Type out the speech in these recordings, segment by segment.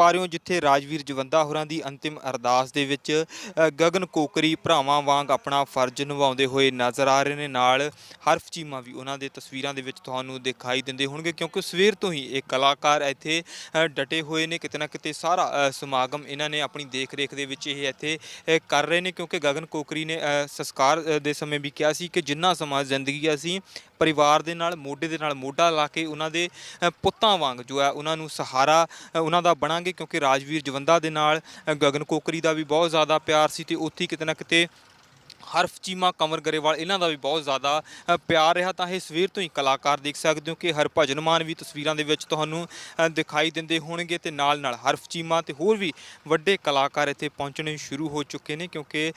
ਪਾ ਰਹੇ ਹੋ ਜਿੱਥੇ ਰਾਜਵੀਰ ਜਵੰਦਾ ਹੋਰਾਂ ਦੀ ਅੰਤਿਮ ਅਰਦਾਸ ਦੇ ਵਿੱਚ ਗਗਨ ਕੋਕਰੀ ਭਰਾਵਾਂ ਵਾਂਗ ਆਪਣਾ ਫਰਜ਼ ਨਿਭਾਉਂਦੇ ਹੋਏ ਨਜ਼ਰ ਆ ਰਹੇ ਨੇ। ਨਾਲ ਹਰਫ ਚੀਮਾ ਵੀ ਉਹਨਾਂ ਦੇ ਤਸਵੀਰਾਂ ਦੇ ਵਿੱਚ ਤੁਹਾਨੂੰ ਦਿਖਾਈ ਦਿੰਦੇ ਹੋਣਗੇ, ਕਿਉਂਕਿ ਸਵੇਰ ਤੋਂ ਹੀ ਇਹ ਕਲਾਕਾਰ ਇੱਥੇ ਡਟੇ ਹੋਏ ਨੇ। ਕਿਤੇ ਨਾ ਕਿਤੇ ਸਾਰਾ ਸਮਾਗਮ ਇਹਨਾਂ ਨੇ ਆਪਣੀ ਦੇਖ ਰੇਖ ਦੇ ਵਿੱਚ ਇਹ ਇੱਥੇ ਕਰ ਰਹੇ ਨੇ, ਕਿਉਂਕਿ ਗਗਨ ਕੋਕਰੀ ਨੇ ਸੰਸਕਾਰ ਦੇ ਸਮੇਂ ਵੀ ਕਿਹਾ ਸੀ ਕਿ ਜਿੰਨਾ ਸਮਾਂ ਜ਼ਿੰਦਗੀ ਅਸੀਂ ਪਰਿਵਾਰ ਦੇ ਨਾਲ, ਮੋਢੇ ਦੇ ਨਾਲ ਮੋਢਾ ਲਾ ਕੇ ਉਹਨਾਂ ਦੇ ਪੁੱਤਾਂ ਵਾਂਗ ਜੋ ਹੈ ਉਹਨਾਂ ਨੂੰ ਸਹਾਰਾ ਉਹਨਾਂ ਦਾ ਬਣਾਂਗੇ। ਕਿਉਂਕਿ ਰਾਜਵੀਰ ਜਵੰਦਾ ਦੇ ਨਾਲ ਗਗਨ ਕੋਕਰੀ ਦਾ ਵੀ ਬਹੁਤ ਜ਼ਿਆਦਾ ਪਿਆਰ ਸੀ ਤੇ ਉੱਥੇ ਕਿਤੇ ਨਾ ਕਿਤੇ ਹਰਫ ਚੀਮਾ ਕੰਵਰ ਗਰੇਵਾਲ ਇਹਨਾਂ ਦਾ ਵੀ ਬਹੁਤ ਜ਼ਿਆਦਾ ਪਿਆਰ ਰਿਹਾ। ਤਾਂ ਇਹ ਸਵੇਰ ਤੋਂ ਹੀ ਕਲਾਕਾਰ ਦੇਖ ਸਕਦੇ ਹੋ ਕਿ ਹਰਭਜਨ ਮਾਨ ਵੀ ਤਸਵੀਰਾਂ ਦੇ ਵਿੱਚ ਤੁਹਾਨੂੰ ਦਿਖਾਈ ਦਿੰਦੇ ਹੋਣਗੇ ਤੇ ਨਾਲ ਨਾਲ ਹਰਫ ਚੀਮਾ ਤੇ ਹੋਰ ਵੀ ਵੱਡੇ ਕਲਾਕਾਰ ਇੱਥੇ ਪਹੁੰਚਣੇ ਸ਼ੁਰੂ ਹੋ ਚੁੱਕੇ ਨੇ ਕਿਉਂਕਿ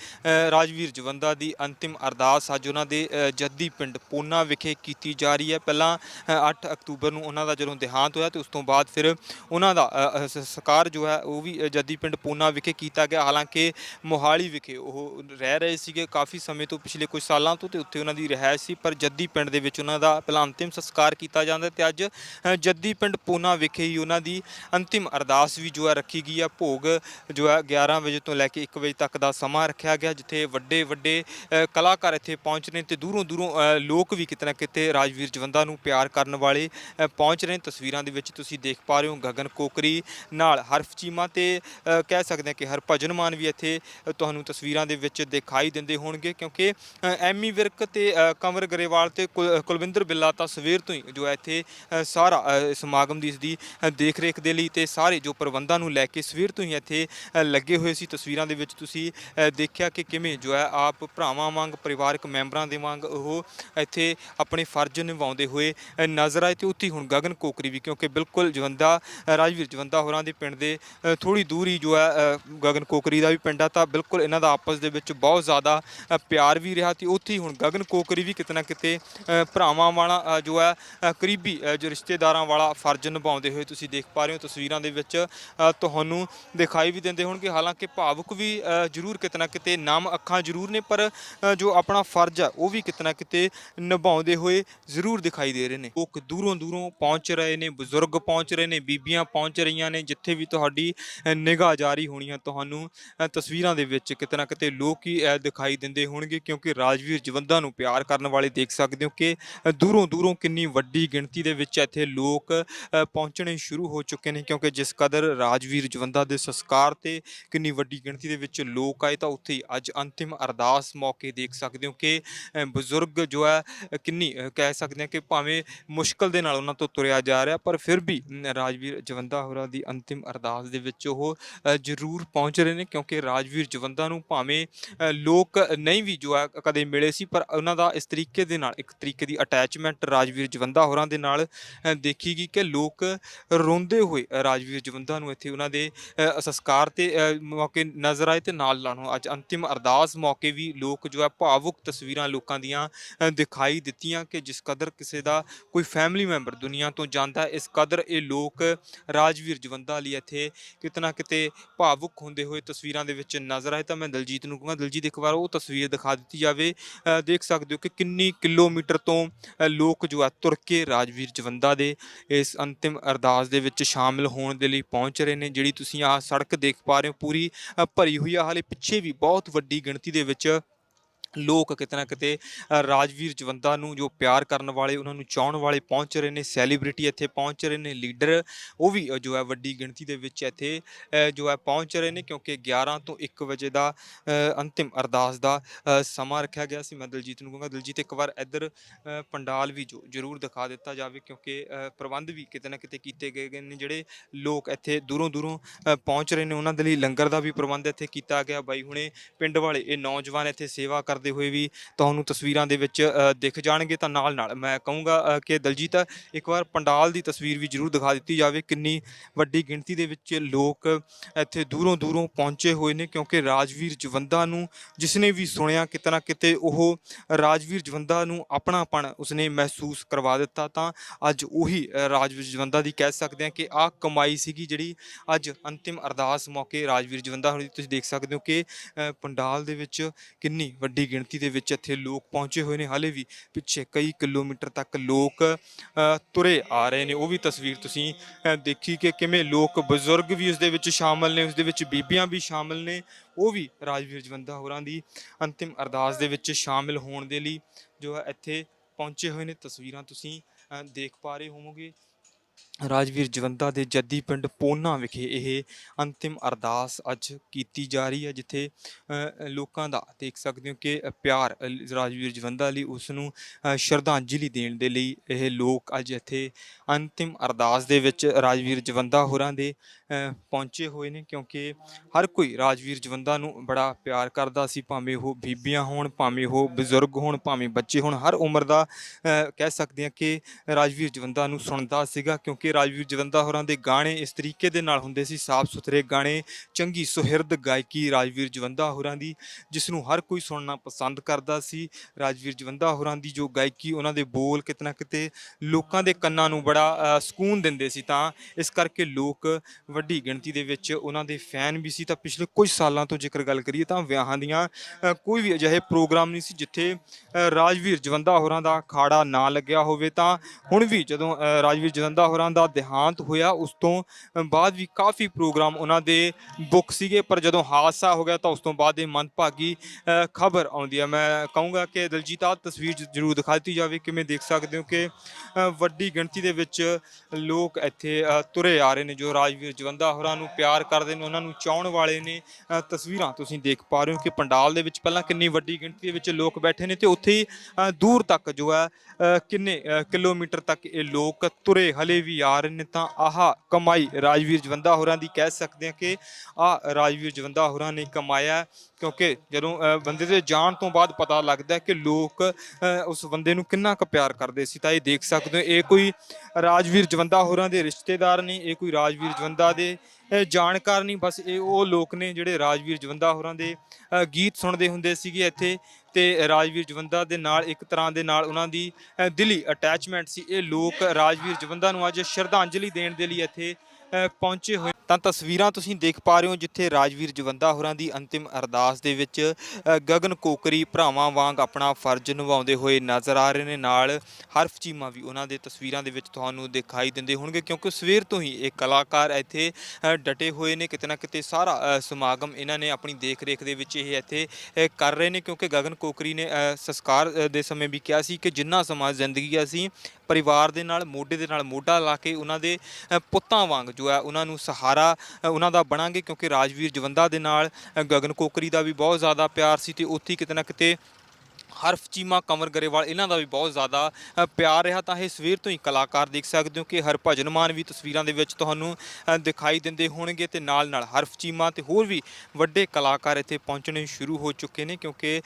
ਰਾਜਵੀਰ ਜਵੰਦਾ ਦੀ ਅੰਤਿਮ ਅਰਦਾਸ ਅੱਜ ਉਹਨਾਂ ਦੇ ਜੱਦੀ ਪਿੰਡ ਪੋਨਾ ਵਿਖੇ ਕੀਤੀ ਜਾ ਰਹੀ ਹੈ। ਪਹਿਲਾਂ ਅ, 8 ਅਕਤੂਬਰ ਨੂੰ ਉਹਨਾਂ ਦਾ ਜਦੋਂ ਦੇਹਾਂਤ ਹੋਇਆ ਤੇ ਉਸ ਤੋਂ ਬਾਅਦ ਫਿਰ ਉਹਨਾਂ ਦਾ ਅ, ਸੰਸਕਾਰ ਜੋ ਹੈ ਉਹ ਵੀ ਜੱਦੀ ਪਿੰਡ ਪੋਨਾ ਵਿਖੇ ਕੀਤਾ ਗਿਆ। ਹਾਲਾਂਕਿ ਮੋਹਾਲੀ ਵਿਖੇ ਉਹ ਰਹਿ ਰਹੇ ਸੀਗੇ ਕਾਫੀ ਸਮੇਂ ਤੋਂ ਪਿਛਲੇ ਕੁਝ ਸਾਲਾਂ ਤੋਂ ਤੇ ਉੱਥੇ ਉਹਨਾਂ ਦੀ ਰਿਹਾਇਸ਼ ਸੀ, ਪਰ ਜੱਦੀ ਪਿੰਡ ਦੇ ਵਿੱਚ ਉਹਨਾਂ ਦਾ ਪਹਿਲਾਂ ਅੰਤਿਮ ਸੰਸਕਾਰ ਕੀਤਾ ਜਾਂਦਾ ਤੇ ਅੱਜ ਜੱਦੀ ਪਿੰਡ ਪੂਨਾ ਵਿਖੇ ਹੀ ਉਹਨਾਂ ਦੀ ਅੰਤਿਮ ਅਰਦਾਸ ਵੀ ਜੋ ਹੈ ਰੱਖੀ ਗਈ ਆ ਭੋਗ ਜੋ ਹੈ 11 ਵਜੇ ਤੋਂ ਲੈ ਕੇ 1 ਵਜੇ ਤੱਕ ਦਾ ਸਮਾਂ ਰੱਖਿਆ ਗਿਆ, ਜਿੱਥੇ ਵੱਡੇ ਵੱਡੇ ਕਲਾਕਾਰ ਇੱਥੇ ਪਹੁੰਚ ਰਹੇ ਨੇ ਤੇ ਦੂਰੋਂ ਦੂਰੋਂ ਲੋਕ ਵੀ ਕਿਤੇ ਨਾ ਕਿਤੇ ਰਾਜਵੀਰ ਜਵੰਦਾ ਨੂੰ ਪਿਆਰ ਕਰਨ ਵਾਲੇ ਪਹੁੰਚ ਰਹੇ ਤਸਵੀਰਾਂ ਦੇ ਵਿੱਚ ਤੁਸੀਂ ਦੇਖ ਪਾ ਰਹੇ ਹੋ ਗਗਨ ਕੋਕਰੀ ਨਾਲ ਹਰਫ ਚੀਮਾ ਤੇ ਕਹਿ ਸਕਦੇ ਹਾਂ ਕਿ ਹਰਭਜਨ ਮਾਨ ਵੀ ਇੱਥੇ ਤੁਹਾਨੂੰ ਤਸਵੀਰਾਂ ਦੇ ਵਿੱਚ ਦਿਖਾਈ ਦਿੰਦੇ ਹੋਣ। ਹੋਣਗੇ ਕਿਉਂਕਿ ਐਮੀ ਵਿਰਕ ਤੇ ਕੰਵਰ ਗਰੇਵਾਲ ਤੇ ਕੁਲ- ਕੁਲਵਿੰਦਰ ਬਿੱਲਾ ਤਾਂ ਸਵੇਰ ਤੋਂ ਹੀ ਜੋ ਹੈ ਇੱਥੇ ਸਾਰਾ ਸਮਾਗਮ ਦੀ ਇਸ ਦੀ ਅ, ਦੇਖ ਰੇਖ ਦੇ ਲਈ ਤੇ ਸਾਰੇ ਜੋ ਪ੍ਰਬੰਧਾਂ ਨੂੰ ਲੈ ਕੇ ਸਵੇਰ ਤੋਂ ਹੀ ਇੱਥੇ ਲੱਗੇ ਹੋਏ ਸੀ ਤਸਵੀਰਾਂ ਦੇ ਵਿੱਚ ਤੁਸੀਂ ਦੇਖਿਆ ਕਿ ਕਿਵੇਂ ਜੋ ਹੈ ਆਪ ਭਰਾਵਾਂ ਵਾਂਗ ਪਰਿਵਾਰਕ ਮੈਂਬਰਾਂ ਦੇ ਵਾਂਗ ਉਹ ਇੱਥੇ ਆਪਣੇ ਫਰਜ਼ ਨਿਭਾਉਂਦੇ ਹੋਏ ਨਜ਼ਰ ਆਏ ਤੇ ਉੱਥੇ ਹੁਣ ਗਗਨ ਕੋਕਰੀ ਵੀ ਕਿਉਂਕਿ ਬਿਲਕੁਲ ਜਵੰਦਾ ਰਾਜਵੀਰ ਜਵੰਦਾ ਹੋਰਾਂ ਦੇ ਪਿੰਡ ਦੇ ਅ, ਥੋੜੀ ਦੂਰ ਹੀ ਜੋ ਹੈ ਗਗਨ ਕੋਕਰੀ ਦਾ ਵੀ ਪਿੰਡ ਆ ਤਾਂ ਬਿਲਕੁਲ ਇਹਨਾਂ ਦਾ ਆਪਸ ਦੇ ਵਿੱਚ ਬਹੁਤ ਜ਼ਿਆਦਾ ਪਿਆਰ ਵੀ ਰਿਹਾ ਤੇ ਉੱਥੇ ਹੀ ਹੁਣ ਗਗਨ ਕੋਕਰੀ ਵੀ ਕਿਤੇ ਨਾ ਕਿਤੇ ਭਰਾਵਾਂ ਵਾਲਾ ਜੋ ਹੈ ਕਰੀਬੀ ਜੋ ਰਿਸ਼ਤੇਦਾਰਾਂ ਵਾਲਾ ਫਰਜ਼ ਨਿਭਾਉਂਦੇ ਹੋਏ ਤੁਸੀਂ ਦੇਖ ਪਾ ਰਹੇ ਹੋ ਤਸਵੀਰਾਂ ਦੇ ਵਿੱਚ ਤੁਹਾਨੂੰ ਦਿਖਾਈ ਵੀ ਦਿੰਦੇ ਹੋਣਗੇ। ਹਾਲਾਂਕਿ ਭਾਵੁਕ ਵੀ ਜ਼ਰੂਰ ਕਿਤੇ ਨਾ ਕਿਤੇ ਨਾਮ ਅੱਖਾਂ ਜ਼ਰੂਰ ਨੇ, ਪਰ ਜੋ ਆਪਣਾ ਫਰਜ਼ ਹੈ ਉਹ ਵੀ ਕਿਤੇ ਨਾ ਕਿਤੇ ਨਿਭਾਉਂਦੇ ਹੋਏ ਜ਼ਰੂਰ ਦਿਖਾਈ ਦੇ ਰਹੇ ਨੇ। ਲੋਕ ਦੂਰੋਂ ਦੂਰੋਂ ਪਹੁੰਚ ਰਹੇ ਨੇ, ਬਜ਼ੁਰਗ ਪਹੁੰਚ ਰਹੇ ਨੇ, ਬੀਬੀਆਂ ਪਹੁੰਚ ਰਹੀਆਂ ਨੇ, ਜਿੱਥੇ ਵੀ ਤੁਹਾਡੀ ਨਿਗਾਹ ਜਾਰੀ ਹੋਣੀ ਹੈ ਤੁਹਾਨੂੰ ਤਸਵੀਰਾਂ ਦੇ ਵਿੱਚ ਕਿਤੇ ਨਾ ਕਿਤੇ ਲੋਕ ਹੀ ਦਿਖਾਈ ਦਿੰਦੇ ਹੋਣਗੇ ਕਿਉਂਕਿ ਰਾਜਵੀਰ ਜਵੰਦਾ ਨੂੰ ਪਿਆਰ ਕਰਨ ਵਾਲੇ ਦੇਖ ਸਕਦੇ ਹੋ ਕਿ ਦੂਰੋਂ ਦੂਰੋਂ ਕਿੰਨੀ ਵੱਡੀ ਗਿਣਤੀ ਦੇ ਵਿੱਚ ਇੱਥੇ ਲੋਕ ਪਹੁੰਚਣੇ ਸ਼ੁਰੂ ਹੋ ਚੁੱਕੇ ਨੇ ਕਿਉਂਕਿ ਜਿਸ ਕਦਰ ਰਾਜਵੀਰ ਜਵੰਦਾ ਦੇ ਸੰਸਕਾਰ ਤੇ ਕਿੰਨੀ ਵੱਡੀ ਗਿਣਤੀ ਦੇ ਵਿੱਚ ਲੋਕ ਆਏ ਤਾਂ ਉੱਥੇ ਹੀ ਅੱਜ ਅੰਤਿਮ ਅਰਦਾਸ ਮੌਕੇ ਦੇਖ ਸਕਦੇ ਹੋ ਕਿ ਬਜ਼ੁਰਗ ਜੋ ਹੈ ਕਿੰਨੀ ਕਹਿ ਸਕਦੇ ਹਾਂ ਕਿ ਭਾਵੇਂ ਮੁਸ਼ਕਲ ਦੇ ਨਾਲ ਉਹਨਾਂ ਤੋਂ ਤੁਰਿਆ ਜਾ ਰਿਹਾ ਪਰ ਫਿਰ ਵੀ ਰਾਜਵੀਰ ਜਵੰਦਾ ਹੋਰਾਂ ਦੀ ਅੰਤਿਮ ਅਰਦਾਸ ਦੇ ਵਿੱਚ ਉਹ ਜ਼ਰੂਰ ਪਹੁੰਚ ਰਹੇ ਨੇ ਕਿਉਂਕਿ ਰਾਜਵੀਰ ਜਵੰਦਾ ਨੂੰ ਭਾਵੇਂ ਲੋਕ ਨਹੀਂ ਵੀ ਜੋ ਹੈ ਕਦੇ ਮਿਲੇ ਸੀ, ਪਰ ਉਹਨਾਂ ਦਾ ਇਸ ਤਰੀਕੇ ਦੇ ਨਾਲ, ਇੱਕ ਤਰੀਕੇ ਦੀ ਅਟੈਚਮੈਂਟ ਰਾਜਵੀਰ ਜਵੰਦਾ ਹੋਰਾਂ ਦੇ ਨਾਲ ਦੇਖੀ ਗਈ ਕਿ ਲੋਕ ਰੋਂਦੇ ਹੋਏ ਰਾਜਵੀਰ ਜਵੰਦਾ ਨੂੰ ਇੱਥੇ ਉਹਨਾਂ ਦੇ ਸੰਸਕਾਰ ਤੇ ਮੌਕੇ ਨਜ਼ਰ ਆਏ ਤੇ ਨਾਲ ਨਾਲ ਅੱਜ ਅੰਤਿਮ ਅਰਦਾਸ ਮੌਕੇ ਵੀ ਲੋਕ ਜੋ ਹੈ ਭਾਵੁਕ ਤਸਵੀਰਾਂ ਲੋਕਾਂ ਦੀਆਂ ਦਿਖਾਈ ਦਿੱਤੀਆਂ ਕਿ ਜਿਸ ਕਦਰ ਕਿਸੇ ਦਾ ਕੋਈ ਫੈਮਿਲੀ ਮੈਂਬਰ ਦੁਨੀਆ ਤੋਂ ਜਾਂਦਾ ਇਸ ਕਦਰ ਇਹ ਲੋਕ ਰਾਜਵੀਰ ਜਵੰਦਾ ਲਈ ਇੱਥੇ ਕਿਤੇ ਨਾ ਕਿਤੇ ਭਾਵੁਕ ਹੁੰਦੇ ਹੋਏ ਤਸਵੀਰਾਂ ਦੇ ਵਿੱਚ ਨਜ਼ਰ ਆਏ। ਤਾਂ ਮੈਂ ਦਲਜੀਤ ਨੂੰ ਕਹੂੰਗਾ, ਦਲਜੀਤ ਇੱਕ ਵਾਰ ਉਹ ਤਸਵੀਰ ਤਸਵੀਰ ਦਿਖਾ ਦਿੱਤੀ ਜਾਵੇ ਦੇਖ ਸਕਦੇ ਹੋ ਕਿ ਕਿੰਨੀ ਕਿਲੋਮੀਟਰ ਤੋਂ ਲੋਕ ਜੋ ਹੈ ਤੁਰ ਕੇ ਰਾਜਵੀਰ ਜਵੰਦਾ ਦੇ ਇਸ ਅੰਤਿਮ ਅਰਦਾਸ ਦੇ ਵਿੱਚ ਸ਼ਾਮਿਲ ਹੋਣ ਦੇ ਲਈ ਪਹੁੰਚ ਰਹੇ ਨੇ, ਜਿਹੜੀ ਤੁਸੀਂ ਆਹ ਸੜਕ ਦੇਖ ਪਾ ਰਹੇ ਹੋ, ਪੂਰੀ ਭਰੀ ਹੋਈ ਆ, ਹਾਲੇ ਪਿੱਛੇ ਵੀ ਬਹੁਤ ਵੱਡੀ ਗਿਣਤੀ ਦੇ ਵਿੱਚ ਲੋਕ ਕਿਤੇ ਨਾ ਕਿਤੇ ਰਾਜਵੀਰ ਜਵੰਦਾ ਨੂੰ ਜੋ ਪਿਆਰ ਕਰਨ ਵਾਲੇ, ਉਹਨਾਂ ਨੂੰ ਚਾਹਣ ਵਾਲੇ ਪਹੁੰਚ ਰਹੇ ਨੇ ਸੈਲੀਬ੍ਰਿਟੀ ਇੱਥੇ ਪਹੁੰਚ ਰਹੇ ਨੇ ਲੀਡਰ ਉਹ ਵੀ ਜੋ ਹੈ ਵੱਡੀ ਗਿਣਤੀ ਦੇ ਵਿੱਚ ਇੱਥੇ ਜੋ ਹੈ ਪਹੁੰਚ ਰਹੇ ਨੇ, ਕਿਉਂਕਿ 11 ਤੋਂ 1 ਵਜੇ ਦਾ ਅੰਤਿਮ ਅਰਦਾਸ ਦਾ ਸਮਾਂ ਰੱਖਿਆ ਗਿਆ ਸੀ। ਮੈਂ ਦਲਜੀਤ ਨੂੰ ਕਹੂੰਗਾ, ਦਲਜੀਤ, ਇੱਕ ਵਾਰ ਇੱਧਰ ਪੰਡਾਲ ਵੀ ਜੋ, ਜ਼ਰੂਰ ਦਿਖਾ ਦਿੱਤਾ ਜਾਵੇ, ਕਿਉਂਕਿ ਪ੍ਰਬੰਧ ਵੀ ਕਿਤੇ ਨਾ ਕਿਤੇ ਕੀਤੇ ਗਏ ਗਏ ਨੇ, ਜਿਹੜੇ ਲੋਕ ਇੱਥੇ ਦੂਰੋਂ ਦੂਰੋਂ ਪਹੁੰਚ ਰਹੇ ਨੇ, ਉਹਨਾਂ ਦੇ ਲਈ ਲੰਗਰ ਦਾ ਵੀ ਪ੍ਰਬੰਧ ਇੱਥੇ ਕੀਤਾ ਗਿਆ। ਬਾਈ ਹੁਣੇ ਪਿੰਡ ਵਾਲੇ, ਇਹ ਨੌਜਵਾਨ ਇੱਥੇ ਸੇਵਾ ਕਰਦੇ ਹੋਏ ਵੀ ਤੁਹਾਨੂੰ ਤਸਵੀਰਾਂ ਦੇ ਵਿੱਚ ਦਿਖ ਜਾਣਗੇ ਤਾਂ ਨਾਲ ਨਾਲ ਮੈਂ ਕਹੂੰਗਾ ਕਿ ਦਲਜੀਤ, ਇੱਕ ਵਾਰ ਪੰਡਾਲ ਦੀ ਤਸਵੀਰ ਵੀ ਜ਼ਰੂਰ ਦਿਖਾ ਦਿੱਤੀ ਜਾਵੇ ਕਿੰਨੀ ਵੱਡੀ ਗਿਣਤੀ ਦੇ ਵਿੱਚ ਲੋਕ ਇੱਥੇ ਦੂਰੋਂ ਦੂਰੋਂ ਪਹੁੰਚੇ ਹੋਏ ਨੇ ਕਿਉਂਕਿ ਰਾਜਵੀਰ ਜਵੰਦਾ ਨੂੰ ਜਿਸਨੇ ਵੀ ਸੁਣਿਆ ਕਿਤੇ ਨਾ ਕਿਤੇ ਉਹ ਰਾਜਵੀਰ ਜਵੰਦਾ ਨੂੰ ਆਪਣਾਪਣ ਉਸਨੇ ਮਹਿਸੂਸ ਕਰਵਾ ਦਿੱਤਾ ਤਾਂ ਅੱਜ ਉਹੀ ਰਾਜਵੀਰ ਜਵੰਦਾ ਦੀ ਕਹਿ ਸਕਦੇ ਹਾਂ ਕਿ ਆਹ ਕਮਾਈ ਸੀਗੀ ਜਿਹੜੀ ਅੱਜ ਅੰਤਿਮ ਅਰਦਾਸ ਮੌਕੇ ਰਾਜਵੀਰ ਜਵੰਦਾ ਹੋਣੀ ਤੁਸੀਂ ਦੇਖ ਸਕਦੇ ਹੋ ਕਿ ਪੰਡਾਲ ਦੇ ਵਿੱਚ ਕਿੰਨੀ ਵੱਡੀ ਗਿਣਤੀ ਦੇ ਵਿੱਚ ਇੱਥੇ ਲੋਕ ਪਹੁੰਚੇ ਹੋਏ ਨੇ, ਹਾਲੇ ਵੀ ਪਿੱਛੇ ਕਈ ਕਿਲੋਮੀਟਰ ਤੱਕ ਲੋਕ ਤੁਰੇ ਆ ਰਹੇ ਨੇ। ਉਹ ਵੀ ਤਸਵੀਰ ਤੁਸੀਂ ਦੇਖੀ ਕਿ ਕਿਵੇਂ ਲੋਕ ਬਜ਼ੁਰਗ ਵੀ ਉਸ ਦੇ ਵਿੱਚ ਸ਼ਾਮਲ ਨੇ ਉਸ ਦੇ ਵਿੱਚ ਬੀਬੀਆਂ ਵੀ ਸ਼ਾਮਲ ਨੇ। ਉਹ ਵੀ ਰਾਜਵੀਰ ਜਵੰਦਾ ਹੋਰਾਂ ਦੀ ਅੰਤਿਮ ਅਰਦਾਸ ਦੇ ਵਿੱਚ ਸ਼ਾਮਿਲ ਹੋਣ ਦੇ ਲਈ ਜੋ ਹੈ ਇੱਥੇ ਪਹੁੰਚੇ ਹੋਏ ਨੇ। ਤਸਵੀਰਾਂ ਤੁਸੀਂ ਦੇਖ ਪਾ ਰਹੇ ਹੋਵੋਗੇ। ਰਾਜਵੀਰ ਜਵੰਦਾ ਦੇ ਜੱਦੀ ਪਿੰਡ ਪੋਨਾ ਵਿਖੇ ਇਹ ਅੰਤਿਮ ਅਰਦਾਸ ਅੱਜ ਕੀਤੀ ਜਾ ਰਹੀ ਹੈ, ਜਿੱਥੇ ਲੋਕਾਂ ਦਾ ਦੇਖ ਸਕਦੇ ਹੋ ਕਿ ਪਿਆਰ ਰਾਜਵੀਰ ਜਵੰਦਾ ਲਈ ਉਸ ਨੂੰ ਸ਼ਰਧਾਂਜਲੀ ਦੇਣ ਦੇ ਲਈ ਇਹ ਲੋਕ ਅੱਜ ਇੱਥੇ ਅੰਤਿਮ ਅਰਦਾਸ ਦੇ ਵਿੱਚ ਰਾਜਵੀਰ ਜਵੰਦਾ ਹੋਰਾਂ ਦੇ ਪਹੁੰਚੇ ਹੋਏ ਨੇ, ਕਿਉਂਕਿ ਹਰ ਕੋਈ ਰਾਜਵੀਰ ਜਵੰਦਾ ਨੂੰ ਬੜਾ ਪਿਆਰ ਕਰਦਾ ਸੀ, ਭਾਵੇਂ ਉਹ ਬੀਬੀਆਂ ਹੋਣ, ਭਾਵੇਂ ਉਹ ਬਜ਼ੁਰਗ ਹੋਣ, ਭਾਵੇਂ ਬੱਚੇ ਹੋਣ, ਹਰ ਉਮਰ ਦਾ ਕਹਿ ਸਕਦੇ ਹਾਂ ਕਿ ਰਾਜਵੀਰ ਜਵੰਦਾ ਨੂੰ ਸੁਣਦਾ ਸੀਗਾ, ਕਿਉਂਕਿ ਕਿ ਰਾਜਵੀਰ ਜਵੰਦਾ ਹੋਰਾਂ ਦੇ ਗਾਣੇ ਇਸ ਤਰੀਕੇ ਦੇ ਨਾਲ ਹੁੰਦੇ ਸੀ, ਸਾਫ਼ ਸੁਥਰੇ ਗਾਣੇ, ਚੰਗੀ ਸੁਹਿਰਦ ਗਾਇਕੀ ਰਾਜਵੀਰ ਜਵੰਦਾ ਹੋਰਾਂ ਦੀ ਜਿਸ ਨੂੰ ਹਰ ਕੋਈ ਸੁਣਨਾ ਪਸੰਦ ਕਰਦਾ ਸੀ। ਰਾਜਵੀਰ ਜਵੰਦਾ ਹੋਰਾਂ ਦੀ ਜੋ ਗਾਇਕੀ ਉਹਨਾਂ ਦੇ ਬੋਲ ਕਿਤੇ ਨਾ ਕਿਤੇ ਲੋਕਾਂ ਦੇ ਕੰਨਾਂ ਨੂੰ ਬੜਾ ਸਕੂਨ ਦਿੰਦੇ ਸੀ ਤਾਂ ਇਸ ਕਰਕੇ ਲੋਕ ਵੱਡੀ ਗਿਣਤੀ ਦੇ ਵਿੱਚ ਉਹਨਾਂ ਦੇ ਫੈਨ ਵੀ ਸੀ। ਤਾਂ ਪਿਛਲੇ ਕੁਝ ਸਾਲਾਂ ਤੋਂ ਜੇਕਰ ਗੱਲ ਕਰੀਏ ਤਾਂ ਵਿਆਹਾਂ ਦੀਆਂ ਕੋਈ ਵੀ ਅਜਿਹੇ ਪ੍ਰੋਗਰਾਮ ਨਹੀਂ ਸੀ ਜਿੱਥੇ ਰਾਜਵੀਰ ਜਵੰਦਾ ਹੋਰਾਂ ਦਾ ਖਾੜਾ ਨਾ ਲੱਗਿਆ ਹੋਵੇ ਤਾਂ ਹੁਣ ਵੀ ਜਦੋਂ ਰਾਜਵੀਰ ਜਵੰਦਾ ਹੋਰਾਂ ਦਾ ਦੇਹਾਂਤ ਹੋਇਆ, ਉਸ ਤੋਂ ਬਾਅਦ ਵੀ ਕਾਫੀ ਪ੍ਰੋਗਰਾਮ ਉਹਨਾਂ ਦੇ ਬੁੱਕ ਸੀਗੇ, ਪਰ ਜਦੋਂ ਹਾਦਸਾ ਹੋ ਗਿਆ ਤਾਂ ਉਸ ਤੋਂ ਬਾਅਦ ਇਹ ਮੰਦਭਾਗੀ ਖਬਰ ਆਉਂਦੀ ਹੈ। ਮੈਂ ਕਹੂੰਗਾ ਕਿ ਦਲਜੀਤ, ਆਹ ਤਸਵੀਰ ਜ਼ਰੂਰ ਦਿਖਾ ਦਿੱਤੀ ਜਾਵੇ ਕਿਵੇਂ ਦੇਖ ਸਕਦੇ ਹੋ ਕਿ ਵੱਡੀ ਗਿਣਤੀ ਦੇ ਵਿੱਚ ਲੋਕ ਇੱਥੇ ਤੁਰੇ ਆ ਰਹੇ ਨੇ, ਜੋ ਰਾਜਵੀਰ ਜਵੰਦਾ ਹੋਰਾਂ ਨੂੰ ਪਿਆਰ ਕਰਦੇ ਨੇ, ਉਹਨਾਂ ਨੂੰ ਚਾਹਣ ਵਾਲੇ ਨੇ। ਤਸਵੀਰਾਂ ਤੁਸੀਂ ਦੇਖ ਪਾ ਰਹੇ ਹੋ ਕਿ ਪੰਡਾਲ ਦੇ ਵਿੱਚ ਪਹਿਲਾਂ ਕਿੰਨੀ ਵੱਡੀ ਗਿਣਤੀ ਦੇ ਵਿੱਚ ਲੋਕ ਬੈਠੇ ਨੇ ਤੇ ਉੱਥੇ ਹੀ ਦੂਰ ਤੱਕ ਜੋ ਹੈ ਕਿੰਨੇ ਕਿਲੋਮੀਟਰ ਤੱਕ ਇਹ ਲੋਕ ਤੁਰੇ, ਹਲੇ ਵੀ ਆ ਰਹੇ ਨੇ ਤਾਂ ਆਹ ਕਮਾਈ ਰਾਜਵੀਰ ਜਵੰਦਾ ਹੋਰਾਂ ਦੀ ਕਹਿ ਸਕਦੇ ਹਾਂ ਕਿ ਆ ਰਾਜਵੀਰ ਜਵੰਦਾ ਹੋਰਾਂ ਨੇ ਕਮਾਇਆ ਕਿਉਂਕਿ ਜਦੋਂ ਅ, ਬੰਦੇ ਦੇ ਜਾਣ ਤੋਂ ਬਾਅਦ ਪਤਾ ਲੱਗਦਾ ਕਿ ਲੋਕ ਅ, ਉਸ ਬੰਦੇ ਨੂੰ ਕਿੰਨਾ ਕੁ ਪਿਆਰ ਕਰਦੇ ਸੀ ਤਾਂ ਇਹ ਦੇਖ ਸਕਦੇ ਹੋ ਇਹ ਕੋਈ ਰਾਜਵੀਰ ਜਵੰਦਾ ਹੋਰਾਂ ਦੇ ਰਿਸ਼ਤੇਦਾਰ ਨਹੀਂ ਇਹ ਕੋਈ ਰਾਜਵੀਰ ਜਵੰਦਾ ਦੇ ਜਾਣਕਾਰ ਨਹੀਂ ਬਸ ਇਹ ਉਹ ਲੋਕ ਨੇ ਜਿਹੜੇ ਰਾਜਵੀਰ ਜਵੰਦਾ ਹੋਰਾਂ ਦੇ ਗੀਤ ਸੁਣਦੇ ਹੁੰਦੇ ਸੀਗੇ ਇੱਥੇ ਤੇ ਰਾਜਵੀਰ ਜਵੰਦਾ ਦੇ ਨਾਲ ਇੱਕ ਤਰ੍ਹਾਂ ਦੇ ਨਾਲ ਉਹਨਾਂ ਦੀ ਅ, ਦਿਲੀ ਅਟੈਚਮੈਂਟ ਸੀ। ਇਹ ਲੋਕ ਰਾਜਵੀਰ ਜਵੰਦਾ ਨੂੰ ਅੱਜ ਸ਼ਰਧਾਂਜਲੀ ਦੇਣ ਦੇ ਲਈ ਇੱਥੇ ਪਹੁੰਚੇ ਹੋਏ। ਤਾਂ ਤਸਵੀਰਾਂ ਤੁਸੀਂ ਦੇਖ ਪਾ ਰਹੇ ਹੋ ਜਿੱਥੇ ਰਾਜਵੀਰ ਜਵੰਦਾ ਹੋਰਾਂ ਦੀ ਅੰਤਿਮ ਅਰਦਾਸ ਦੇ ਵਿੱਚ ਗਗਨ ਕੋਕਰੀ ਭਰਾਵਾਂ ਵਾਂਗ ਆਪਣਾ ਫਰਜ਼ ਨਿਭਾਉਂਦੇ ਹੋਏ ਨਜ਼ਰ ਆ ਰਹੇ ਨੇ। ਨਾਲ ਹਰਫ ਚੀਮਾ ਵੀ ਉਹਨਾਂ ਦੇ ਤਸਵੀਰਾਂ ਦੇ ਵਿੱਚ ਤੁਹਾਨੂੰ ਦਿਖਾਈ ਦਿੰਦੇ ਹੋਣਗੇ, ਕਿਉਂਕਿ ਸਵੇਰ ਤੋਂ ਹੀ ਇਹ ਕਲਾਕਾਰ ਇੱਥੇ ਡਟੇ ਹੋਏ ਨੇ। ਕਿਤੇ ਨਾ ਕਿਤੇ ਸਾਰਾ ਸਮਾਗਮ ਇਹਨਾਂ ਨੇ ਆਪਣੀ ਦੇਖ-ਰੇਖ ਦੇ ਵਿੱਚ ਇਹ ਇੱਥੇ ਕਰ ਰਹੇ ਨੇ, ਕਿਉਂਕਿ ਗਗਨ ਕੋਕਰੀ ਨੇ ਸੰਸਕਾਰ ਦੇ ਸਮੇਂ ਵੀ ਕਿਹਾ ਸੀ ਕਿ ਜਿੰਨਾ ਸਮਾਂ ਜ਼ਿੰਦਗੀ ਅਸੀਂ ਪਰਿਵਾਰ ਦੇ ਨਾਲ, ਮੋਢੇ ਦੇ ਨਾਲ ਮੋਢਾ ਲਾ ਕੇ ਉਹਨਾਂ ਦੇ ਪੁੱਤਾਂ ਵਾਂਗ ਜੋ ਹੈ ਉਹਨਾਂ ਨੂੰ ਸਹਾਰਾ ਉਹਨਾਂ ਦਾ ਬਣਾਂਗੇ ਕਿਉਂਕਿ ਰਾਜਵੀਰ ਜਵੰਦਾ ਦੇ ਨਾਲ ਗਗਨ ਕੋਕਰੀ ਦਾ ਵੀ ਬਹੁਤ ਜ਼ਿਆਦਾ ਪਿਆਰ ਸੀ ਤੇ ਉੱਥੇ ਕਿਤੇ ਨਾ ਕਿਤੇ ਹਰਫ ਚੀਮਾ ਕਮਰ ਗਰੇਵਾਲ ਇਹਨਾਂ ਦਾ ਵੀ ਬਹੁਤ ਜ਼ਿਆਦਾ ਪਿਆਰ ਰਿਹਾ। ਤਾਂ ਇਹ ਸਵੇਰ ਤੋਂ ਹੀ ਕਲਾਕਾਰ ਦੇਖ ਸਕਦੇ ਹੋ ਕਿ ਹਰਭਜਨ ਮਾਨ ਵੀ ਤਸਵੀਰਾਂ ਦੇ ਵਿੱਚ ਤੁਹਾਨੂੰ ਦਿਖਾਈ ਦਿੰਦੇ ਹੋਣਗੇ ਤੇ ਨਾਲ ਨਾਲ ਹਰਫ ਚੀਮਾ ਤੇ ਹੋਰ ਵੀ ਵੱਡੇ ਕਲਾਕਾਰ ਇੱਥੇ ਪਹੁੰਚਣੇ ਸ਼ੁਰੂ ਹੋ ਚੁੱਕੇ ਨੇ ਕਿਉਂਕਿ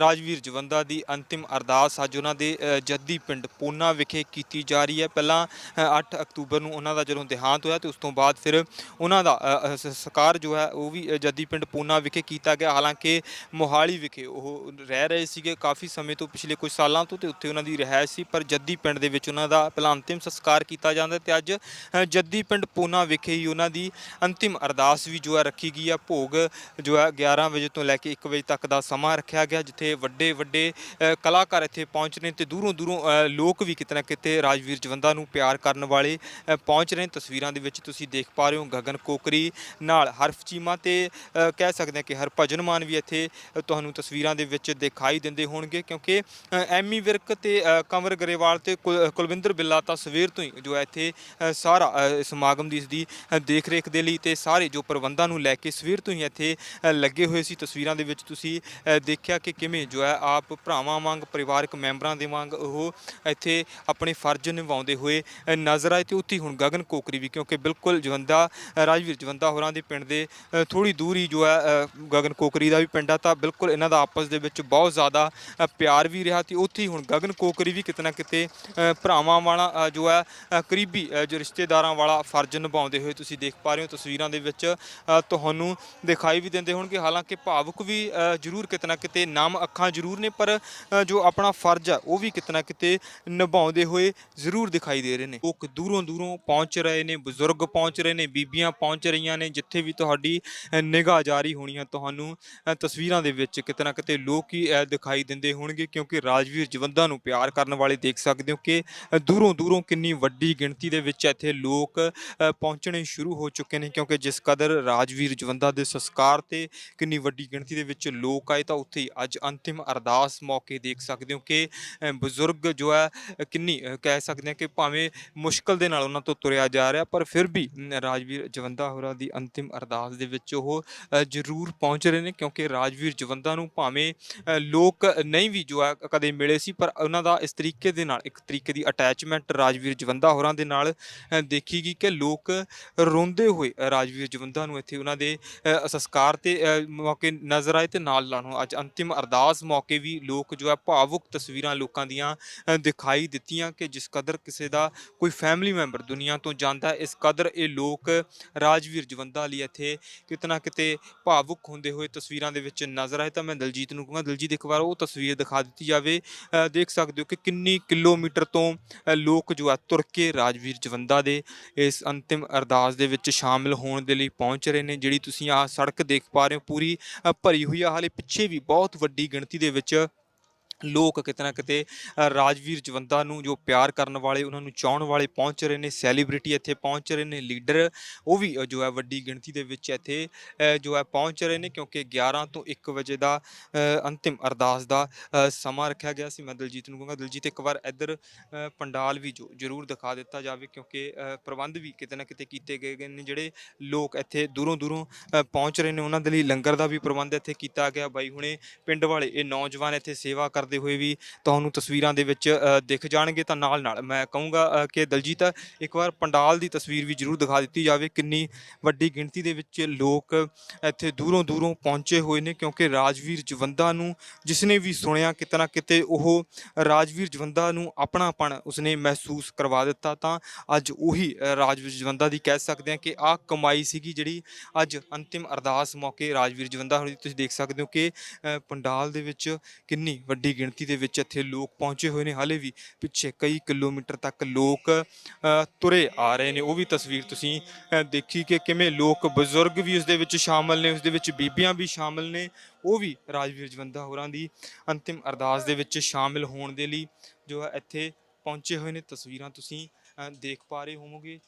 ਰਾਜਵੀਰ ਜਵੰਦਾ ਦੀ ਅੰਤਿਮ ਅਰਦਾਸ ਅੱਜ ਉਹਨਾਂ ਦੇ ਜੱਦੀ ਪਿੰਡ ਪੂਨਾ ਵਿਖੇ ਕੀਤੀ ਜਾ ਰਹੀ ਹੈ। ਪਹਿਲਾਂ ਅ, 8 ਅਕਤੂਬਰ ਨੂੰ ਉਹਨਾਂ ਦਾ ਜਦੋਂ ਦੇਹਾਂਤ ਹੋਇਆ ਤੇ ਉਸ ਤੋਂ ਬਾਅਦ ਫਿਰ ਉਹਨਾਂ ਦਾ ਸੰਸਕਾਰ ਜੋ ਹੈ ਉਹ ਵੀ ਜੱਦੀ ਪਿੰਡ ਪੂਨਾ ਵਿਖੇ ਕੀਤਾ ਗਿਆ। ਹਾਲਾਂਕਿ ਮੋਹਾਲੀ ਵਿਖੇ ਉਹ ਰਹਿ ਰਹੇ ਸੀਗੇ ਕਾਫੀ ਸਮੇਂ ਤੋਂ ਪਿਛਲੇ ਕੁਝ ਸਾਲਾਂ ਤੋਂ ਤੇ ਉੱਥੇ ਉਹਨਾਂ ਦੀ ਰਿਹਾਇਸ਼ ਸੀ, ਪਰ ਜੱਦੀ ਪਿੰਡ ਦੇ ਵਿੱਚ ਉਹਨਾਂ ਦਾ ਪਹਿਲਾਂ ਅੰਤਿਮ ਸੰਸਕਾਰ ਕੀਤਾ ਜਾਂਦਾ ਤੇ ਅੱਜ ਜੱਦੀ ਪਿੰਡ ਪੂਨਾ ਵਿਖੇ ਹੀ ਉਹਨਾਂ ਦੀ ਅੰਤਿਮ ਅਰਦਾਸ ਵੀ ਜੋ ਹੈ ਰੱਖੀ ਗਈ ਆ। ਭੋਗ ਜੋ ਹੈ 11 ਵਜੇ ਤੋਂ ਲੈ ਕੇ 1 ਵਜੇ ਤੱਕ ਦਾ ਸਮਾਂ ਰੱਖਿਆ ਗਿਆ, ਜਿੱਥੇ ਵੱਡੇ ਵੱਡੇ ਕਲਾਕਾਰ ਇੱਥੇ ਪਹੁੰਚ ਰਹੇ ਨੇ ਤੇ ਦੂਰੋਂ ਦੂਰੋਂ ਲੋਕ ਵੀ ਕਿਤੇ ਨਾ ਕਿਤੇ ਰਾਜਵੀਰ ਜਵੰਦਾ ਨੂੰ ਪਿਆਰ ਕਰਨ ਵਾਲੇ ਪਹੁੰਚ ਰਹੇ ਨੇ। ਤਸਵੀਰਾਂ ਦੇ ਵਿੱਚ ਤੁਸੀਂ ਦੇਖ ਪਾ ਰਹੇ ਹੋ ਗਗਨ ਕੋਕਰੀ ਨਾਲ ਹਰਫ ਚੀਮਾ ਤੇ ਕਹਿ ਸਕਦੇ ਹਾਂ ਕਿ ਹਰਭਜਨ ਮਾਨ ਵੀ ਇੱਥੇ ਤੁਹਾਨੂੰ ਤਸਵੀਰਾਂ ਦੇ ਵਿੱਚ ਦਿਖਾਈ ਦਿੰਦੇ ਹੋ ਹੋਣਗੇ ਕਿਉਂਕਿ ਐਮੀ ਵਿਰਕ ਤੇ ਕੰਵਰ ਗਰੇਵਾਲ ਤੇ ਕੁਲ- ਕੁਲਵਿੰਦਰ ਬਿੱਲਾ ਤਾਂ ਸਵੇਰ ਤੋਂ ਹੀ ਜੋ ਹੈ ਇੱਥੇ ਸਾਰਾ ਸਮਾਗਮ ਦੀ ਇਸ ਦੀ ਦੇਖ ਰੇਖ ਦੇ ਲਈ ਤੇ ਸਾਰੇ ਜੋ ਪ੍ਰਬੰਧਾਂ ਨੂੰ ਲੈ ਕੇ ਸਵੇਰ ਤੋਂ ਹੀ ਇੱਥੇ ਲੱਗੇ ਹੋਏ ਸੀ ਤਸਵੀਰਾਂ ਦੇ ਵਿੱਚ ਤੁਸੀਂ ਦੇਖਿਆ ਕਿ ਕਿਵੇਂ ਜੋ ਹੈ ਆਪ ਭਰਾਵਾਂ ਵਾਂਗ, ਪਰਿਵਾਰਕ ਮੈਂਬਰਾਂ ਦੇ ਵਾਂਗ ਉਹ ਇੱਥੇ ਆਪਣੇ ਫਰਜ਼ ਨਿਭਾਉਂਦੇ ਹੋਏ ਨਜ਼ਰ ਆਏ ਤੇ ਉੱਥੇ ਹੁਣ ਗਗਨ ਕੋਕਰੀ ਵੀ ਕਿਉਂਕਿ ਬਿਲਕੁਲ ਜਵੰਦਾ ਰਾਜਵੀਰ ਜਵੰਦਾ ਹੋਰਾਂ ਦੇ ਪਿੰਡ ਦੇ ਥੋੜੀ ਹੀ ਜੋ ਹੈ ਗਗਨ ਕੋਕਰੀ ਦਾ ਵੀ ਪਿੰਡ ਆ ਤਾਂ ਬਿਲਕੁਲ ਇਹਨਾਂ ਦਾ ਆਪਸ ਦੇ ਵਿੱਚ ਬਹੁਤ ਜ਼ਿਆਦਾ ਪਿਆਰ ਵੀ ਰਿਹਾ ਤੇ ਉੱਥੇ ਹੀ ਹੁਣ ਗਗਨ ਕੋਕਰੀ ਵੀ ਕਿਤੇ ਨਾ ਕਿਤੇ ਭਰਾਵਾਂ ਵਾਲਾ ਜੋ ਹੈ ਕਰੀਬੀ ਜੋ ਰਿਸ਼ਤੇਦਾਰਾਂ ਵਾਲਾ ਫਰਜ਼ ਨਿਭਾਉਂਦੇ ਹੋਏ ਤੁਸੀਂ ਦੇਖ ਪਾ ਰਹੇ ਹੋ ਤਸਵੀਰਾਂ ਦੇ ਵਿੱਚ ਤੁਹਾਨੂੰ ਦਿਖਾਈ ਵੀ ਦਿੰਦੇ ਹੋਣਗੇ। ਹਾਲਾਂਕਿ ਭਾਵੁਕ ਵੀ ਜ਼ਰੂਰ ਕਿਤੇ ਨਾ ਕਿਤੇ ਨਾਮ ਅੱਖਾਂ ਜ਼ਰੂਰ ਨੇ, ਪਰ ਜੋ ਆਪਣਾ ਫਰਜ਼ ਹੈ ਉਹ ਵੀ ਕਿਤੇ ਨਾ ਕਿਤੇ ਨਿਭਾਉਂਦੇ ਹੋਏ ਜ਼ਰੂਰ ਦਿਖਾਈ ਦੇ ਰਹੇ ਨੇ। ਉਹ ਦੂਰੋਂ ਦੂਰੋਂ ਪਹੁੰਚ ਰਹੇ ਨੇ, ਬਜ਼ੁਰਗ ਪਹੁੰਚ ਰਹੇ ਨੇ, ਬੀਬੀਆਂ ਪਹੁੰਚ ਰਹੀਆਂ ਨੇ, ਜਿੱਥੇ ਵੀ ਤੁਹਾਡੀ ਨਿਗਾਹ ਜਾਰੀ ਹੋਣੀ ਹੈ ਤੁਹਾਨੂੰ ਤਸਵੀਰਾਂ ਦੇ ਵਿੱਚ ਕਿਤੇ ਨਾ ਕਿਤੇ ਲੋਕ ਹੀ ਦਿਖਾਈ ਦਿੰਦੇ ਹੋਣਗੇ ਕਿਉਂਕਿ ਰਾਜਵੀਰ ਜਵੰਦਾ ਨੂੰ ਪਿਆਰ ਕਰਨ ਵਾਲੇ ਦੇਖ ਸਕਦੇ ਹੋ ਕਿ ਦੂਰੋਂ ਦੂਰੋਂ ਕਿੰਨੀ ਵੱਡੀ ਗਿਣਤੀ ਦੇ ਵਿੱਚ ਇੱਥੇ ਲੋਕ ਪਹੁੰਚਣੇ ਸ਼ੁਰੂ ਹੋ ਚੁੱਕੇ ਨੇ ਕਿਉਂਕਿ ਜਿਸ ਕਦਰ ਰਾਜਵੀਰ ਜਵੰਦਾ ਦੇ ਸੰਸਕਾਰ ਤੇ ਕਿੰਨੀ ਵੱਡੀ ਗਿਣਤੀ ਦੇ ਵਿੱਚ ਲੋਕ ਆਏ ਤਾਂ ਉੱਥੇ ਹੀ ਅੱਜ ਅੰਤਿਮ ਅਰਦਾਸ ਮੌਕੇ ਦੇਖ ਸਕਦੇ ਹੋ ਕਿ ਬਜ਼ੁਰਗ ਜੋ ਹੈ ਕਿੰਨੀ ਕਹਿ ਸਕਦੇ ਹਾਂ ਕਿ ਭਾਵੇਂ ਮੁਸ਼ਕਲ ਦੇ ਨਾਲ ਉਹਨਾਂ ਤੋਂ ਤੁਰਿਆ ਜਾ ਰਿਹਾ ਪਰ ਫਿਰ ਵੀ ਰਾਜਵੀਰ ਜਵੰਦਾ ਹੋਰਾਂ ਦੀ ਅੰਤਿਮ ਅਰਦਾਸ ਦੇ ਵਿੱਚ ਉਹ ਜ਼ਰੂਰ ਪਹੁੰਚ ਰਹੇ ਨੇ ਕਿਉਂਕਿ ਰਾਜਵੀਰ ਜਵੰਦਾ ਨੂੰ ਭਾਵੇਂ ਲੋਕ ਨਹੀਂ ਵੀ ਜੋ ਹੈ ਕਦੇ ਮਿਲੇ ਸੀ ਪਰ ਉਹਨਾਂ ਦਾ ਇਸ ਤਰੀਕੇ ਦੇ ਨਾਲ ਇੱਕ ਤਰੀਕੇ ਦੀ ਅਟੈਚਮੈਂਟ ਰਾਜਵੀਰ ਜਵੰਦਾ ਹੋਰਾਂ ਦੇ ਨਾਲ ਦੇਖੀ ਗਈ ਕਿ ਲੋਕ ਰੋਂਦੇ ਹੋਏ ਰਾਜਵੀਰ ਜਵੰਦਾ ਨੂੰ ਇੱਥੇ ਉਹਨਾਂ ਦੇ ਅ, ਸੰਸਕਾਰ ਤੇ ਮੌਕੇ ਨਜ਼ਰ ਆਏ ਤੇ ਨਾਲ ਨਾਲ ਹੁਣ ਅੱਜ ਅੰਤਿਮ ਅਰਦਾਸ ਮੌਕੇ ਵੀ ਲੋਕ ਜੋ ਹੈ ਭਾਵੁਕ ਤਸਵੀਰਾਂ ਲੋਕਾਂ ਦੀਆਂ ਦਿਖਾਈ ਦਿੱਤੀਆਂ ਕਿ ਜਿਸ ਕਦਰ ਕਿਸੇ ਦਾ ਕੋਈ ਫੈਮਿਲੀ ਮੈਂਬਰ ਦੁਨੀਆ ਤੋਂ ਜਾਂਦਾ ਇਸ ਕਦਰ ਇਹ ਲੋਕ ਰਾਜਵੀਰ ਜਵੰਦਾ ਲਈ ਇੱਥੇ ਕਿਤੇ ਨਾ ਕਿਤੇ ਭਾਵੁਕ ਹੁੰਦੇ ਹੋਏ ਤਸਵੀਰਾਂ ਦੇ ਵਿੱਚ ਨਜ਼ਰ ਆਏ। ਤਾਂ ਮੈਂ ਦਲਜੀਤ ਨੂੰ ਕਹੂੰਗਾ ਦਲਜੀਤ ਇੱਕ ਵਾਰ ਉਹ ਤਸਵੀਰ ਤਸਵੀਰ ਦਿਖਾ ਦਿੱਤੀ ਜਾਵੇ ਦੇਖ ਸਕਦੇ ਹੋ ਕਿ ਕਿੰਨੀ ਕਿਲੋਮੀਟਰ ਤੋਂ ਲੋਕ ਜੋ ਆ ਤੁਰ ਕੇ ਰਾਜਵੀਰ ਜਵੰਦਾ ਦੇ ਇਸ ਅੰਤਿਮ ਅਰਦਾਸ ਦੇ ਵਿੱਚ ਸ਼ਾਮਿਲ ਹੋਣ ਦੇ ਲਈ ਪਹੁੰਚ ਰਹੇ ਨੇ, ਜਿਹੜੀ ਤੁਸੀਂ ਆਹ ਸੜਕ ਦੇਖ ਪਾ ਰਹੇ ਹੋ, ਪੂਰੀ ਭਰੀ ਹੋਈ ਆ, ਹਾਲੇ ਪਿੱਛੇ ਵੀ ਬਹੁਤ ਵੱਡੀ ਗਿਣਤੀ ਦੇ ਵਿੱਚ ਲੋਕ ਕਿਤੇ ਨਾ ਕਿਤੇ ਰਾਜਵੀਰ ਜਵੰਦਾ ਨੂੰ ਜੋ ਪਿਆਰ ਕਰਨ ਵਾਲੇ, ਉਹਨਾਂ ਨੂੰ ਚਾਹਣ ਵਾਲੇ ਪਹੁੰਚ ਰਹੇ ਨੇ, ਸੈਲੀਬ੍ਰਿਟੀ ਇੱਥੇ ਪਹੁੰਚ ਰਹੇ ਨੇ, ਲੀਡਰ ਉਹ ਵੀ ਜੋ ਹੈ ਵੱਡੀ ਗਿਣਤੀ ਦੇ ਵਿੱਚ ਇੱਥੇ ਜੋ ਹੈ ਪਹੁੰਚ ਰਹੇ ਨੇ, ਕਿਉਂਕਿ 11 ਤੋਂ 1 ਵਜੇ ਦਾ ਅੰਤਿਮ ਅਰਦਾਸ ਦਾ ਸਮਾਂ ਰੱਖਿਆ ਗਿਆ ਸੀ। ਮੈਂ ਦਲਜੀਤ ਨੂੰ ਕਹਾਂਗਾ, ਦਲਜੀਤ ਇੱਕ ਵਾਰ ਇੱਧਰ ਪੰਡਾਲ ਵੀ ਜੋ, ਜ਼ਰੂਰ ਦਿਖਾ ਦਿੱਤਾ ਜਾਵੇ, ਕਿਉਂਕਿ ਪ੍ਰਬੰਧ ਵੀ ਕਿਤੇ ਨਾ ਕਿਤੇ ਕੀਤੇ ਗਏ ਗਏ ਨੇ, ਜਿਹੜੇ ਲੋਕ ਇੱਥੇ ਦੂਰੋਂ ਦੂਰੋਂ ਪਹੁੰਚ ਰਹੇ ਨੇ, ਉਹਨਾਂ ਦੇ ਲਈ ਲੰਗਰ ਦਾ ਵੀ ਪ੍ਰਬੰਧ ਇੱਥੇ ਕੀਤਾ ਗਿਆ। ਬਾਈ ਹੁਣੇ ਪਿੰਡ ਵਾਲੇ, ਇਹ ਨੌਜਵਾਨ ਇੱਥੇ ਸੇਵਾ ਕਰਦੇ ਹੋਏ ਵੀ ਤੁਹਾਨੂੰ ਤਸਵੀਰਾਂ ਦੇ ਵਿੱਚ ਅ, ਦਿਖ ਜਾਣਗੇ ਤਾਂ ਨਾਲ ਨਾਲ। ਮੈਂ ਕਹੂੰਗਾ ਕਿ ਦਲਜੀਤ ਇੱਕ ਵਾਰ ਪੰਡਾਲ ਦੀ ਤਸਵੀਰ ਵੀ ਜ਼ਰੂਰ ਦਿਖਾ ਦਿੱਤੀ ਜਾਵੇ ਕਿੰਨੀ ਵੱਡੀ ਗਿਣਤੀ ਦੇ ਵਿੱਚ ਲੋਕ ਇੱਥੇ ਦੂਰੋਂ ਦੂਰੋਂ ਪਹੁੰਚੇ ਹੋਏ ਨੇ ਕਿਉਂਕਿ ਰਾਜਵੀਰ ਜਵੰਦਾ ਨੂੰ ਜਿਸਨੇ ਵੀ ਸੁਣਿਆ ਕਿਤੇ ਨਾ ਕਿਤੇ ਉਹ ਰਾਜਵੀਰ ਜਵੰਦਾ ਨੂੰ ਆਪਣਾਪਣ ਉਸਨੇ ਮਹਿਸੂਸ ਕਰਵਾ ਦਿੱਤਾ। ਤਾਂ ਅੱਜ ਉਹੀ ਰਾਜਵੀਰ ਜਵੰਦਾ ਦੀ ਕਹਿ ਸਕਦੇ ਹਾਂ ਕਿ ਆਹ ਕਮਾਈ ਸੀਗੀ ਜਿਹੜੀ ਅੱਜ ਅੰਤਿਮ ਅਰਦਾਸ ਮੌਕੇ ਰਾਜਵੀਰ ਜਵੰਦਾ ਹੋਣੀ ਤੁਸੀਂ ਦੇਖ ਸਕਦੇ ਹੋ ਕਿ ਪੰਡਾਲ ਦੇ ਵਿੱਚ ਕਿੰਨੀ ਵੱਡੀ ਗਿਣਤੀ ਦੇ ਵਿੱਚ ਇੱਥੇ ਲੋਕ ਪਹੁੰਚੇ ਹੋਏ ਨੇ, ਹਾਲੇ ਵੀ ਪਿੱਛੇ ਕਈ ਕਿਲੋਮੀਟਰ ਤੱਕ ਲੋਕ ਤੁਰੇ ਆ ਰਹੇ ਨੇ। ਉਹ ਵੀ ਤਸਵੀਰ ਤੁਸੀਂ ਦੇਖੀ ਕਿ ਕਿਵੇਂ ਲੋਕ ਬਜ਼ੁਰਗ ਵੀ ਉਸ ਦੇ ਵਿੱਚ ਸ਼ਾਮਲ ਨੇ ਉਸ ਦੇ ਵਿੱਚ ਬੀਬੀਆਂ ਵੀ ਸ਼ਾਮਲ ਨੇ। ਉਹ ਵੀ ਰਾਜਵੀਰ ਜਵੰਦਾ ਹੋਰਾਂ ਦੀ ਅੰਤਿਮ ਅਰਦਾਸ ਦੇ ਵਿੱਚ ਸ਼ਾਮਿਲ ਹੋਣ ਦੇ ਲਈ ਜੋ ਹੈ ਇੱਥੇ ਪਹੁੰਚੇ ਹੋਏ ਨੇ। ਤਸਵੀਰਾਂ ਤੁਸੀਂ ਦੇਖ ਪਾ ਰਹੇ ਹੋਵੋਗੇ।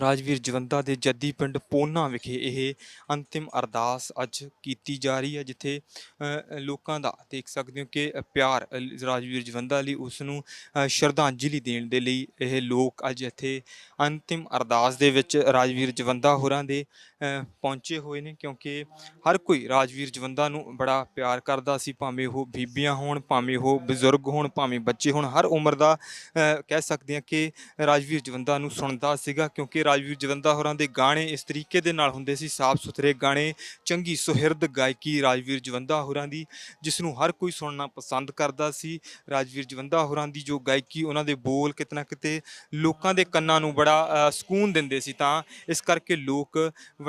ਰਾਜਵੀਰ ਜਵੰਦਾ ਦੇ ਜੱਦੀ ਪਿੰਡ ਪੋਨਾ ਵਿਖੇ ਇਹ ਅੰਤਿਮ ਅਰਦਾਸ ਅੱਜ ਕੀਤੀ ਜਾ ਰਹੀ ਹੈ ਜਿੱਥੇ ਅ, ਲੋਕਾਂ ਦਾ ਦੇਖ ਸਕਦੇ ਹੋ ਕਿ ਪਿਆਰ ਰਾਜਵੀਰ ਜਵੰਦਾ ਲਈ ਉਸ ਨੂੰ ਸ਼ਰਧਾਂਜਲੀ ਦੇਣ ਦੇ ਲਈ ਇਹ ਲੋਕ ਅੱਜ ਇੱਥੇ ਅੰਤਿਮ ਅਰਦਾਸ ਦੇ ਵਿੱਚ ਰਾਜਵੀਰ ਜਵੰਦਾ ਹੋਰਾਂ ਦੇ ਪਹੁੰਚੇ ਹੋਏ ਨੇ ਕਿਉਂਕਿ ਹਰ ਕੋਈ ਰਾਜਵੀਰ ਜਵੰਦਾ ਨੂੰ ਬੜਾ ਪਿਆਰ ਕਰਦਾ ਸੀ, ਭਾਵੇਂ ਉਹ ਬੀਬੀਆਂ ਹੋਣ, ਭਾਵੇਂ ਉਹ ਬਜ਼ੁਰਗ ਹੋਣ, ਭਾਵੇਂ ਬੱਚੇ ਹੋਣ, ਹਰ ਉਮਰ ਦਾ ਕਹਿ ਸਕਦੇ ਹਾਂ ਕਿ ਰਾਜਵੀਰ ਜਵੰਦਾ ਨੂੰ ਸੁਣਦਾ ਸੀਗਾ ਕਿਉਂਕਿ ਰਾਜਵੀਰ ਜਵੰਦਾ ਹੋਰਾਂ ਦੇ ਗਾਣੇ ਇਸ ਤਰੀਕੇ ਦੇ ਨਾਲ ਹੁੰਦੇ ਸੀ ਸਾਫ਼ ਸੁਥਰੇ ਗਾਣੇ, ਚੰਗੀ ਸੁਹਿਰਦ ਗਾਇਕੀ ਰਾਜਵੀਰ ਜਵੰਦਾ ਹੋਰਾਂ ਦੀ, ਜਿਸ ਨੂੰ ਹਰ ਕੋਈ ਸੁਣਨਾ ਪਸੰਦ ਕਰਦਾ ਸੀ। ਰਾਜਵੀਰ ਜਵੰਦਾ ਹੋਰਾਂ ਦੀ ਜੋ ਗਾਇਕੀ ਉਹਨਾਂ ਦੇ ਬੋਲ ਕਿਤੇ ਨਾ ਕਿਤੇ ਲੋਕਾਂ ਦੇ ਕੰਨਾਂ ਨੂੰ ਬੜਾ ਸਕੂਨ ਦਿੰਦੇ ਸੀ, ਤਾਂ ਇਸ ਕਰਕੇ ਲੋਕ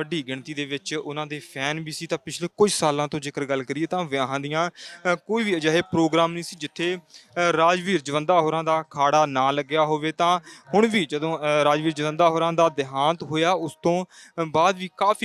ਵੱਡੀ ਗਿਣਤੀ ਦੇ ਵਿੱਚ ਉਹਨਾਂ ਦੇ ਫੈਨ ਵੀ ਸੀ। ਤਾਂ ਪਿਛਲੇ ਕੁਝ ਸਾਲਾਂ ਤੋਂ ਜੇਕਰ ਗੱਲ ਕਰੀਏ ਤਾਂ ਵਿਆਹਾਂ ਦੀਆਂ ਅ, ਕੋਈ ਵੀ ਅਜਿਹੇ ਪ੍ਰੋਗਰਾਮ ਨਹੀਂ ਸੀ ਜਿੱਥੇ ਅ, ਰਾਜਵੀਰ ਜਵੰਦਾ ਹੋਰਾਂ ਦਾ ਅਖਾੜਾ ਨਾ ਲੱਗਿਆ ਹੋਵੇ। ਤਾਂ ਹੁਣ ਵੀ ਜਦੋਂ ਅ, ਰਾਜਵੀਰ ਜਵੰਦਾ ਹੋਰਾਂ ਦਾ ਦੇਹਾਂਤ ਹੋਇਆ ਉਸ ਤੋਂ ਅ, ਬਾਅਦ ਵੀ ਕਾਫੀ